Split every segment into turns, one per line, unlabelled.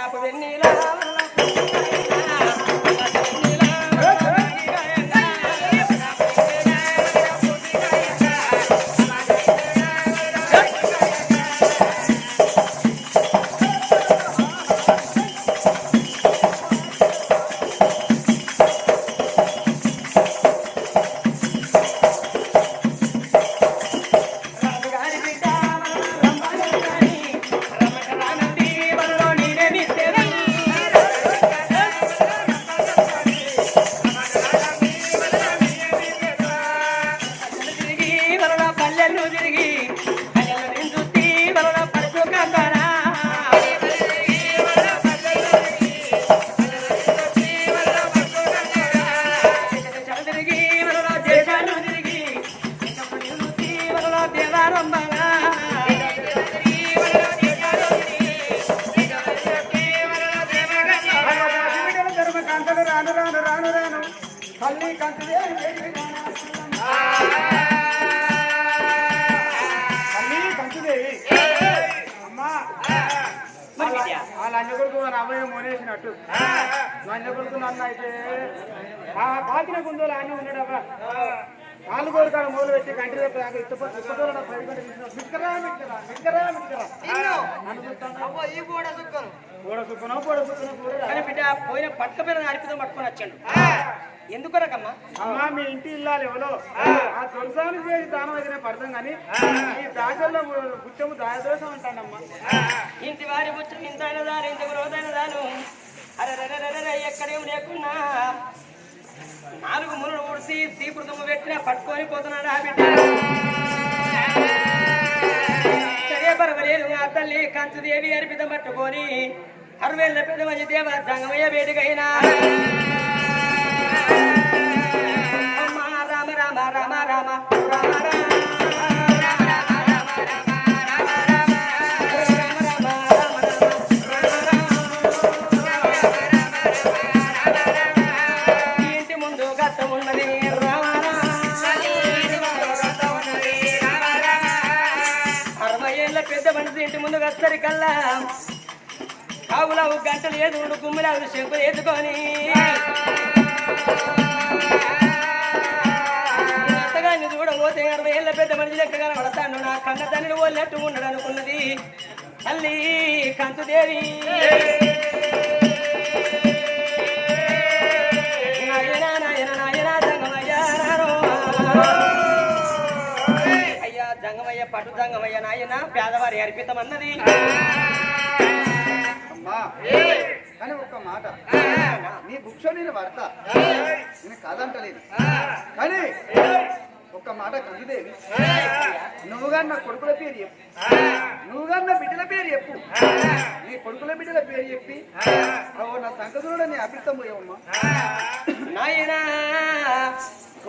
నా వెన్నీలా
వాళ్ళ అన్న కొడుకు మన అమ్మాయి మోనేసినట్టు మా అన్న కొడుకు నన్ను అయితే ఆ పాతిన గుందోలు అన్నీ ఉన్నాడబ్బా నాలుగు కోరు కాడ మొదలు పెట్టి కంటి రేపు దాకా
పోయిన పట్క మీద నడిపితో పట్టుకొని వచ్చాడు ఎందుకొరకమ్మా
అమ్మా మీ ఇంటి ఇల్లాలు ఎవరో? ఆ. దొరసాని చేసి దానం అయితే పడతాం కానీ ఈ దాసల్లో గుచ్చము దాయదోషం అంటానమ్మా.
ఇంటి వారి బుచ్చు ఇంతైన దాని ఇంతకు రోజైన దాను అరే ఎక్కడేం లేకున్నా. చూసి ఊడిసి దుమ్ము పెట్టిన పట్టుకొని పోతున్నాడు ఆ బిడ్డ. సరే పర్వాలేదు ఆ తల్లి కంచుదేవి అర్పితం పట్టుకొని అరవేళ్ళ పెద్ద మంచి దేవ సంగమయ్య వేడికైనా అమ్మా రామ రామ రామ రామ రామ రామ అరవై పెద్ద మనిషి ఇంటి ముందు వస్తారు కల్లా. కావులావు గంటలు ఏదుడు గుమ్మిలావు చెంపులు ఎత్తుకొని. అత్తగాన్ని చూడబోతే అరవై ఏళ్ళ పెద్ద మనిషి లెక్క కనబడతాను. నా కన్న తండ్రి ఓళ్ళట్టు ఉండడు అనుకున్నది. తల్లి కంచుదేవి. జంగమయ్య పట్టు జంగమయ్య నాయన పేదవారి అర్పితం అన్నది.
కానీ ఒక్క మాట. నీ బుక్ష నేను పడతా నేను కాదంటలేదు. కానీ ఒక్క మాట కందుదేవి నువ్వుగా నా కొడుకుల పేరు చెప్పు. నువ్వుగా నా బిడ్డల పేరు చెప్పు. నీ కొడుకుల బిడ్డల పేరు చెప్పి. ఓ నా సంకదుడు నీ అభితం పోయావమ్మా
నాయనా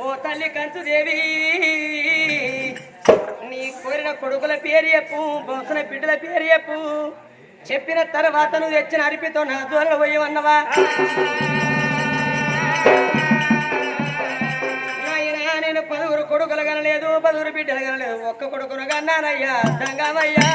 ఓ తల్లి కంచుదేవి. నీ కోరిన కొడుకుల పేరు చెప్పు బొంసన బిడ్డల పేరు చెప్పు. చెప్పిన తర్వాత నువ్వు తెచ్చిన అరిపితో నా దూరం పోయి ఉన్నవా నేను పదుగురు కొడుకులు కనలేదు పదుగురు బిడ్డలు కనలేదు. ఒక్క కొడుకును కన్నానయ్యా సంగమయ్యా.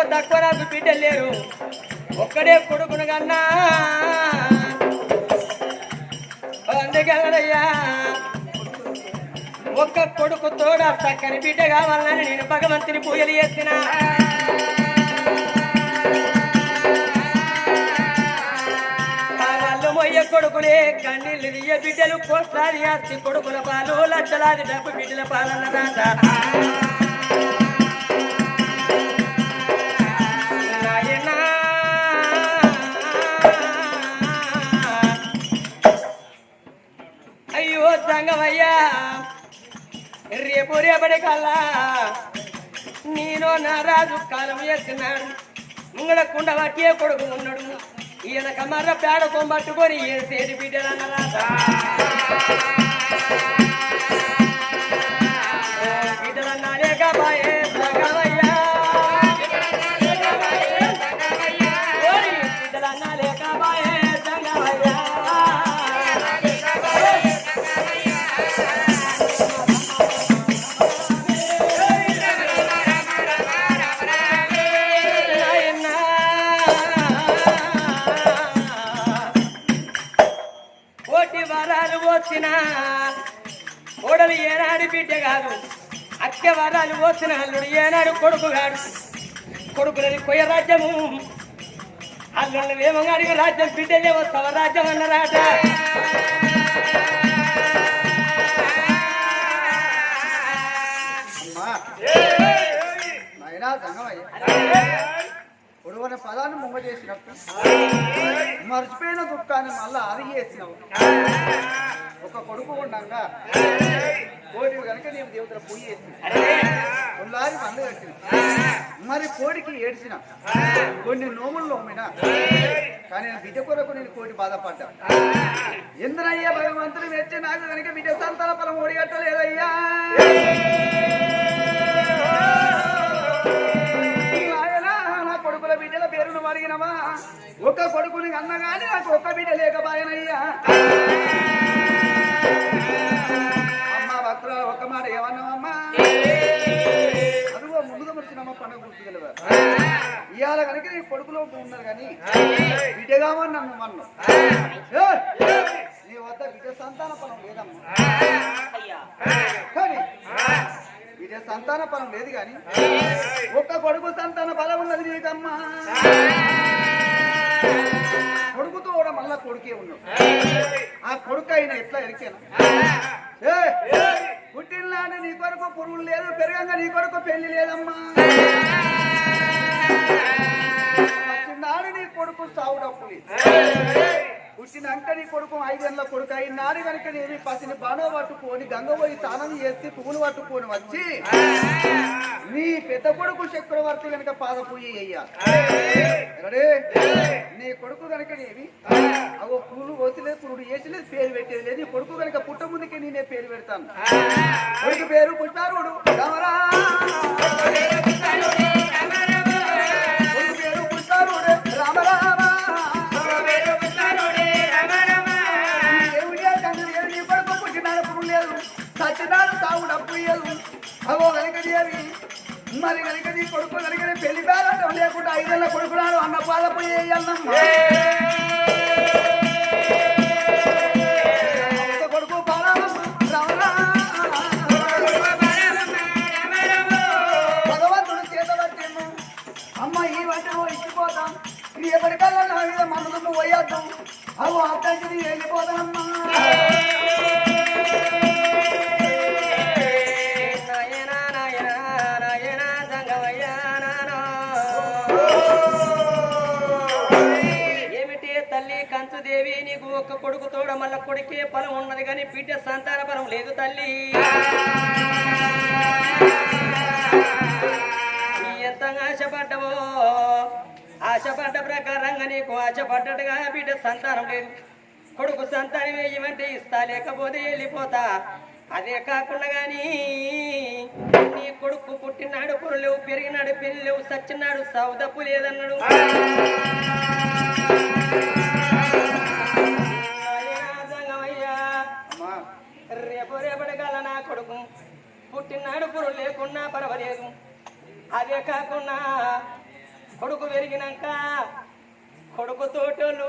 ఎక్కువ తక్కువ నాకు బిడ్డలు లేరు ఒక్కడే కొడుకును కన్నా. అందుకనయ్యా ఒక్క కొడుకు తోడ చక్కని బిడ్డ కావాలని నేను భగవంతుని పూజలు చేసిన. వాళ్ళు మొయ్య కొడుకులే కన్నీళ్ళు దియ్య బిడ్డలు కోట్లాది ఆస్తి కొడుకుల పాలు లక్షలాది డబ్బు బిడ్డల పాలన్న రేపు రేపటి కల్లా నేను నా రాజు కాలం చేస్తున్నాడు ముంగడ కుండ పట్టే కొడుకు ఉన్నాడు ఈయన కమర్ర పేడతో పట్టుకొని ఈయన సేటి బిడ్డలన్నరాట బిడ్డలన్నా లేకపాయే వచ్చిన అల్లుడు ఏనాడు కొడుకుగాడు. కొడుకులని కొయ్య రాజ్యము. అల్లుడు వేమగాడికి రాజ్యం బిడ్డలే వస్తావ రాజ్యం అన్నరాట
అమ్మా. నాయనా పదాన్ని ముంగ చేసినట్టు మర్చిపోయిన దుఃఖాన్ని మళ్ళా అరిగేసినావు. ఒక కొడుకు ఉండగా కోడి కనుక నేను దేవతల పొయ్యి వేసి ఉల్లారి పండుగ కట్టిన మరి కోడికి ఏడ్చిన కొన్ని నోములు నోమిన కానీ నేను బిడ్డ కొరకు నేను కోటి బాధపడ్డా. ఎందరయ్యా భగవంతుడు మెచ్చి నాకు కనుక బిడ్డ సంతాన ఫలం ఓడిగట్టలేదయ్యా నా కొడుకుల బిడ్డల పేరును అడిగినవా? ఒక్క కొడుకుని అన్నగాని నాకు ఒక్క బిడ్డ లేకపాయనయ్యా. అమ్మ భక్తుల ఒక్క మాట ఏమన్నావమ్మా? మరిచినమ్మ ఇవాళ కనుక నీ కొడుకులో ఉన్నారు కానీ బిడ్డ నన్ను మన్ను. నీ వద్ద బిడ్డ సంతాన ఫలం లేదమ్మా. కానీ బిడ్డ సంతాన ఫలం లేదు కానీ ఒక్క కొడుకు సంతాన ఫలం ఉన్నది నీకమ్మా కొడుకుతో కూడా మళ్ళా కొడుకే ఉన్నాడు ఆ కొడుకు అయినా ఎట్లా ఎరికేనా? పుట్టినలాంటి నీ కొరకు పురుగులు లేదు పెరగంగా నీ కొరకు పెళ్ళి లేదమ్మా. చిన్నాడు నీ కొడుకు సావుడప్పుడు పుట్టినాక నీ కొడుకు ఐదేళ్ళ కొడుకు అయినారు కనుక నేను పసిని బాణో పట్టుకొని గంగపోయి తానం చేసి పువ్వులు పట్టుకొని వచ్చి నీ పెద్ద కొడుకు చక్రవర్తి కనుక పాద పూజ అయ్యాడే నీ కొడుకు కనుక నేవి అగో పూలు కోసలేదు పురుడు వేసలేదు పేరు పెట్టేది లేదు. నీ కొడుకు కనుక పుట్ట ముందుకే నేనే పేరు పెడతాను. కొడుకు పేరు పుట్టారుడు మరి కనుక నీ కొడుకు కనుక పెళ్ళి బేరం లేకుండా ఐదేళ్ళ కొడుకున్నాడు అన్న పాద పోయి కొడుకు బాలమ్మ, రామరా. భగవంతుడు చేత పట్టిండు అమ్మ ఈ వంటను ఇచ్చిపోతాం. రేపటికల్లా నా మీద మనసు పోయేద్దాం. అవు అర్థంకి వెళ్ళిపోతానమ్మా
ఒక్క కొడుకే ఫలం ఉన్నది కానీ బిడ్డ సంతాన పరం లేదు తల్లి. ఎంత ఆశపడ్డవో? ఆశపడ్డ ప్రకారంగా నీకు ఆశపడ్డట్టుగా బిడ్డ సంతానం లేదు. కొడుకు సంతానం వేయమంటే ఇస్తా లేకపోతే వెళ్ళిపోతా. అదే కాకుండా కానీ నీ కొడుకు పుట్టినాడు పొరలేవు పెరిగినాడు పెళ్ళి లేవు సచ్చినాడు సౌదప్పు లేదన్నాడు. రేపు రేపటి గల నా కొడుకు. పుట్టినాడు పురుడు లేకున్నా పర్వాలేదు. అదే కాకుండా కొడుకు పెరిగినాక కొడుకు తోటలు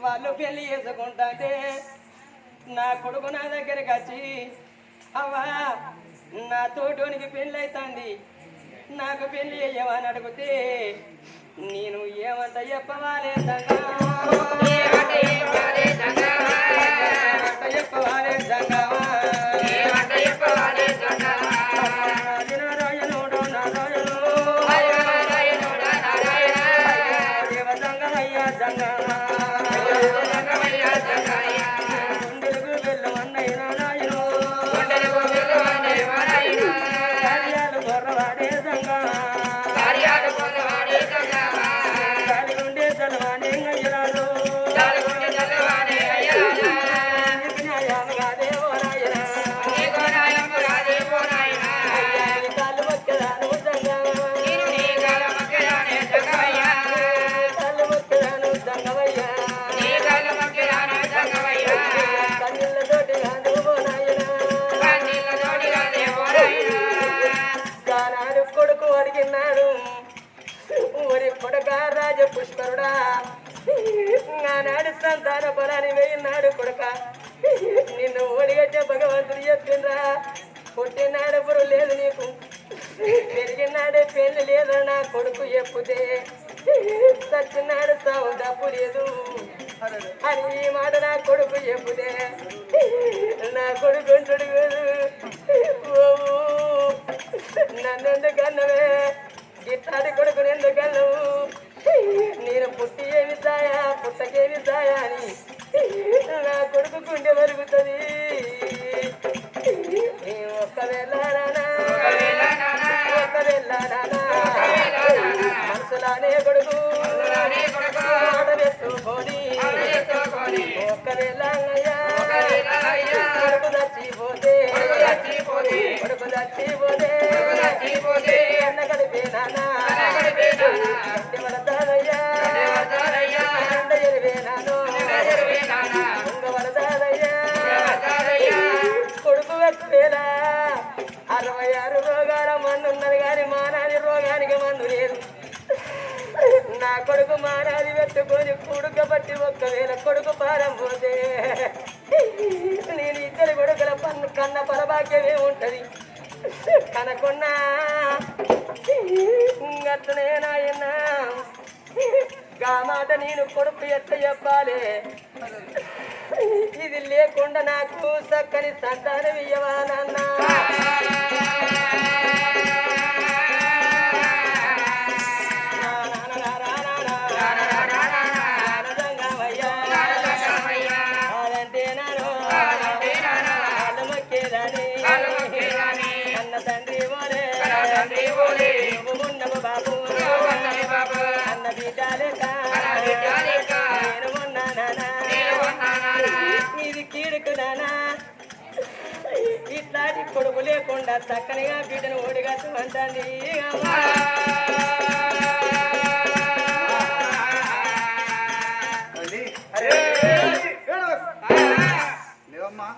వాళ్ళు పెళ్ళి చేసుకుంటే నా కొడుకు నా దగ్గరికి వచ్చి అవ్వా నా తోటోనికి పెళ్ళి అవుతుంది నాకు అయ్యవా? అని అడిగితే నేను ఏమంట చెప్పవాలే సంగా ఎవరు లేదు నీకు. పెరిగినాడే పెళ్ళి లేదు నా కొడుకు చెప్పుదే సచ్చినాడు సావు డబ్బు లేదు. అని ఈ మాట నా కొడుకు చెప్పుతే నా కొడుకు అంటాడు నన్ను ఎందుకన్నవే గిట్టాడి కొడుకు ఎందుకు నేను పుట్టి ఏమి సాయా? పుట్టకేమి సాయా అని నా కొడుకు గుండె మరుగుతుంది మనసులానే కొడుకు. మానాది పెట్టుకొని కొడుకు బట్టి ఒక్కవేళ కొడుకు పారం పోతే నేను ఇద్దరు కొడుకుల పన్ను కన్న పరభాగ్యమే ఉంటది. కనకున్నా అట్లనే నాయనా గా మాట నేను కొడుకు ఎట్ట చెప్పాలి? ఇది లేకుండా నాకు చక్కని సంతానం ఇయ్యవా నాన్న? ఇది కీడుకు నానా. ఇట్లాంటి కొడుకు లేకుండా చక్కనిగా బిడ్డను ఓడిగా
లేవమ్మా.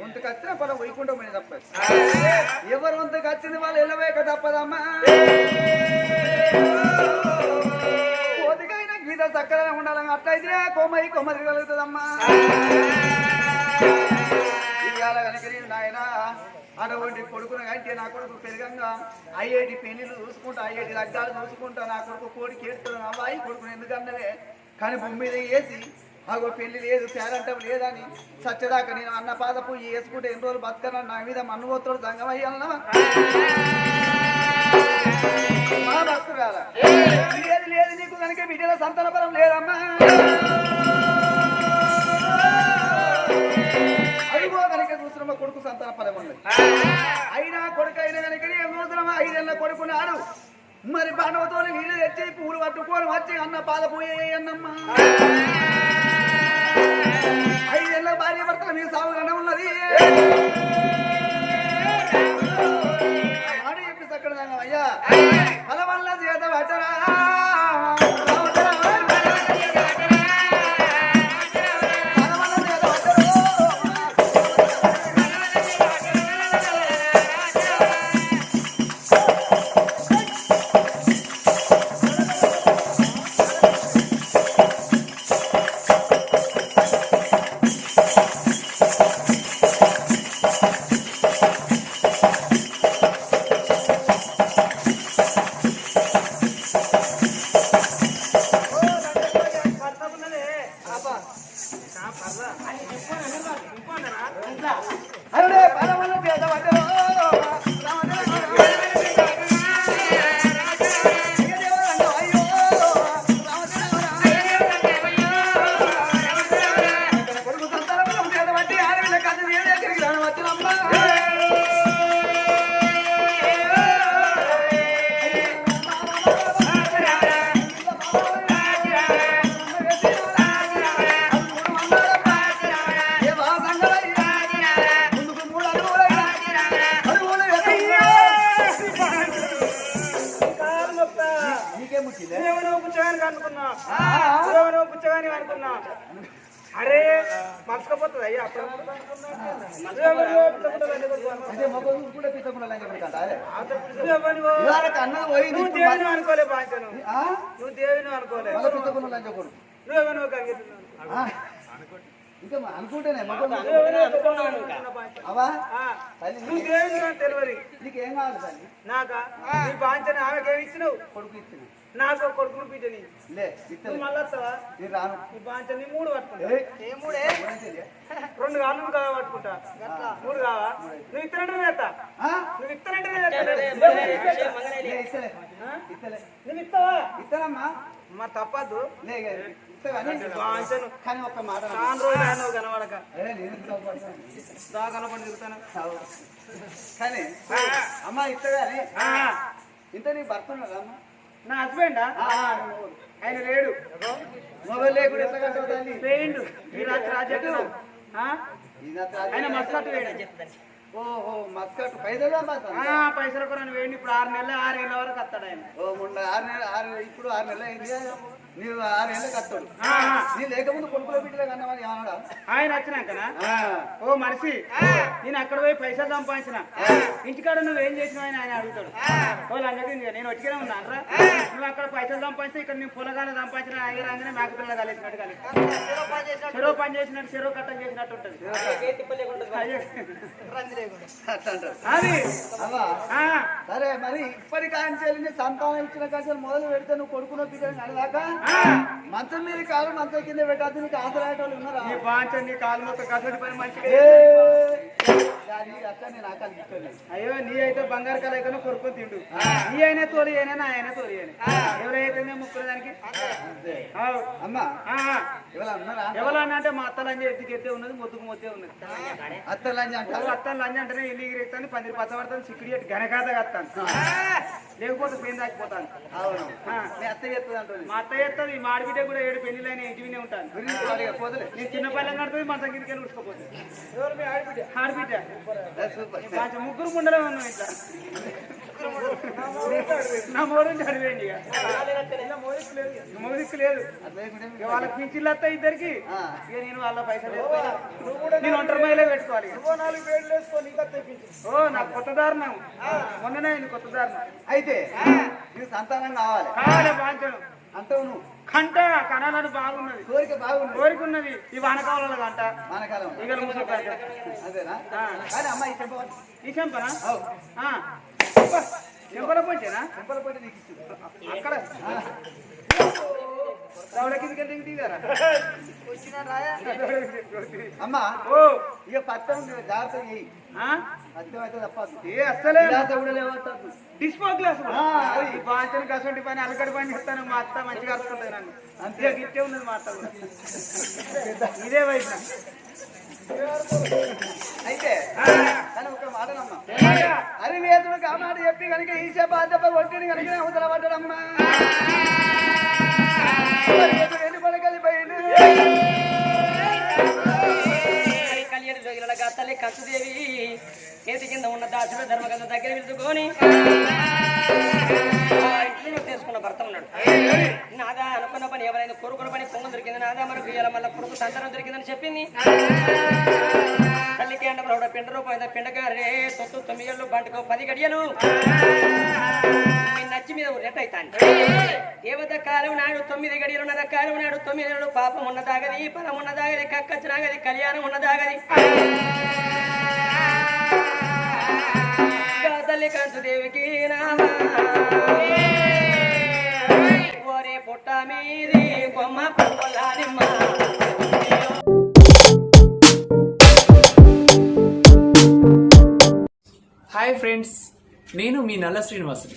వంతకు వచ్చిన పదం వైకుంఠం తప్పదు. ఎవరు వంతకు వచ్చింది వాళ్ళు వెళ్ళవేక తప్పదమ్మా. కోతికైనా చక్కగా ఉండాలని అట్లయితే కొమ్మయి కొమ్మరి కలుగుతుందమ్మా. ఇవాళ కనుక నాయన అటువంటి కొడుకును అంటే నా కొడుకు పెరగంగా ఐఐటి పెళ్ళిళ్ళు చూసుకుంటా ఐఐటి లగ్గాలు చూసుకుంటా నా కొడుకు కోడి కేడుతున్నా అబ్బాయి కొడుకును ఎందుకన్నదే? కానీ భూమి మీద వేసి అగో పెళ్ళి లేదు పేరంటం లేదని సచ్చదాకా నేను అన్న పాద వేసుకుంటే ఎన్ని రోజులు బతకనా నా మీద మన్నుగోత్రుడు దంగమయ్యాలన్నా లేదు లేదు నీకు కనుక బిడ్డల సంతానపరం లేదమ్మా అదిగో కనుక చూసిన కొడుకు సంతాన పరం ఉన్నది అయినా కొడుకు అయినా కనుక ఏం చూసిన ఐదేళ్ళ కొడుకున్నాడు మరి బాణవతో నీళ్ళు తెచ్చి పూలు పట్టుకొని వచ్చి అన్న పాల పోయే అన్నమ్మా ఐదేళ్ళ భార్య భర్తల మీ సాగుగానే ఉన్నది అయ్యా
నువ్వేమో
ఇంకా అనుకుంటేనే. అవా?
నువ్వు తెలియదు.
నీకేం కావాలి తల్లి?
నాకా? నీ బాంచని ఆమెకేమి ఇచ్చినావు?
కొడుకు ఇచ్చిన.
నాకు కొడుకును
లే
మళ్ళీ వస్తావా?
రాను.
నీ బాంచని నీ మూడు పట్టుకుంటా. ఏ మూడే? రెండు కాళ్ళు కావా పట్టుకుంటా? మూడు కావా? నువ్వు ఇత్తనంటే? నువ్వు ఇత్తనంటే
ఇస్తలే ఇస్తలే
నువ్వు ఇస్తావా
ఇస్తానమ్మా
మా తప్పదు.
లే ఇక ఇస్తా కానీ ఒక్క మాట
కనబడక. కనపడి తిరుగుతాను.
కానీ అమ్మ ఇస్తా కానీ
ఆ,
ఇంత నీ భర్త ఉన్నాడా అమ్మ?
నా హస్బెండా? ఆయన లేడు.
మొబైల్ లేకుండా ఎట్లా కట్టావు తల్లి
పోయిండు ఈ రాత్రి రాజెట్టు
ఈ నా తాత-
ఆయన మస్కట్ వేడు
ఓహో మస్కట్
ఆ, పైసల కొరని వేయండి ఇప్పుడు ఆరు నెలలు ఆరు ఏళ్ళ వరకు వస్తాడు ఆయన.
ఓ మొన్న ఆరు నెలలు ఆరు ఇప్పుడు ఆరు నెలలు అయింది కదా. నీవు ఆరు నెలలు కట్టాడు.
ఆ, ఆ.
నీ లేకముందు కొడుకుల బిడ్డలే కన్నామని
ఆయన వచ్చినాకనా? ఓ మనిషి నేను అక్కడ పోయి పైసలు సంపాదించిన. ఇంటికాడ నువ్వు ఏం చేసినావు అని ఆయన అడుగుతాడు. ఓ నేను వచ్చిగానే ఉన్నా అంటారా? నువ్వు అక్కడ పైసలు సంపాదిస్తే ఇక్కడ నేను పొలగానే సంపాదించిన ఆయన రాగానే మేక పిల్లలు కలిసినట్టు కలిసి. చెరువు పని చేసినట్టు. చెరువు కట్టం చేసినట్టు ఉంటుంది.
సరే మరి ఇప్పటి కాంచెల్లి నీ సంతానం ఇచ్చిన కాంచెలు మొదలు పెడితే నువ్వు అనదాకా
ఆ.
మంచం మీద కాదు మంచం కింద పెట్టద్దు నీకు ఆసరాయేటోళ్ళు ఉన్నారా?
నీ బాంచ నీ కాలు మొక్క కసటి పని మంచిగా అయ్యో నీ అయితే బంగారు కలయికను కొరుకొని తిండు. నీ అయినా తోలి అయినా నా అయినా తోలి అయినా. ఎవరైతే ముక్కుల దానికి.
అమ్మా.
ఎవరన్నా అంటే మా అత్త లంజ ఎత్తికి ఎత్తే ఉన్నది మొత్తుకు మొత్తే ఉన్నది.
అత్తలంజ అంటారు?
ఓ అత్త లంజ అంటేనే ఇల్లు ఎగిరేస్తాను పందిరి పచ్చబడతాను సిక్కుడి ఎట్టు గనకాత కత్తాను. లేకపోతే పెయిన్ దాకిపోతాను
అవును. మీ అత్త చెప్తుంది అంటుంది.
మా అత్త చేస్తుంది ఈ మాడిబిడ్డ కూడా ఏడు పెళ్ళిలైన ఇంటివినే ఉంటాను.
గురించి వాడిగా పోతలే.
నేను చిన్న పల్లెం కడుతుంది మన దగ్గరికి ఉడుచుకోపోతుంది ఆడబిడ్డ
ఏ, సూపర్
కొంచెం ముగ్గురు ముండలే ఉన్నాం ఇట్లా. నా మోడీ చదివేయండి ఇక. మోదిక్కు లేదు వాళ్ళకి పింఛన్లు వస్తాయి ఇద్దరికి. ఇక నేను వాళ్ళ పైసలు నేను ఒంటరి మహిళ పెట్టుకోవాలి ఓ నాకు కొత్త దారుణం. మొన్ననే కొత్త దారుణం.
అయితే నీకు సంతానం కావాలి. అంటావు నువ్వు.
కంట కణాలను బాగున్నది.
కోరిక బాగుంది
కోరికున్నది ఈ వానకాలంలో కంట
వానకాలం.
ముసలి
అదేనా. కానీ అమ్మాయి
ఈ చెంపనా? ఆ. చెంపల పొంచేనా?
చెంపల పట్టి నీకు
అక్కడ.
అమ్మా
ఓ.
ఇక జాగ్రత్త
డిస్పో గ్లాస్. బాంచని కసంటి పని అలకడి పని చెప్తాను మా అత్త మంచిగా నన్ను.
అంతే.
ఇట్టే ఉన్నది మా అత్త ఇదే వైపు
అయితే ఒక మాట నమ్మా అరి వేదుడు కామాట చెప్పి కనుక ఈసే బాధ్యత కొట్టిని కనుక అవతల పడ్డడమ్మా ఎన్ని పడగలిపోయింది
చేతి కింద ఉన్న దాసుడు ధర్మగత దగ్గర పిలుచుకొని ఇంట్లో చేసుకున్న భర్త ఉన్నాడు. నాదా అనుకున్న పని ఎవరైనా కొడుకున్న పని పొంగు దొరికింది నాదా మనకు గుయ్యాల మళ్ళీ కొడుకు సంతానం దొరికిందని చెప్పింది. తల్లికి అండ పిండ పిండ పిండగా రే తొత్తు తొమ్మిది ఏళ్ళు బంటకు పది గడియలు. మీ నచ్చి దేవత కాలం నాడు తొమ్మిది గడియలున్నర కాలం నాడు తొమ్మిది ఏళ్ళు పాపం ఉన్నదాగది పరం ఉన్నదాగది కక్కచ్చినాగది కళ్యాణం ఉన్నదాగది. గా తల్లి కంసుదేవికి నామా. ఓరే పుట్ట మీది బొమ్మ పువ్వులానిమ్మ.
హాయ్ ఫ్రెండ్స్ నేను మీ నల్ల శ్రీనివాసుని.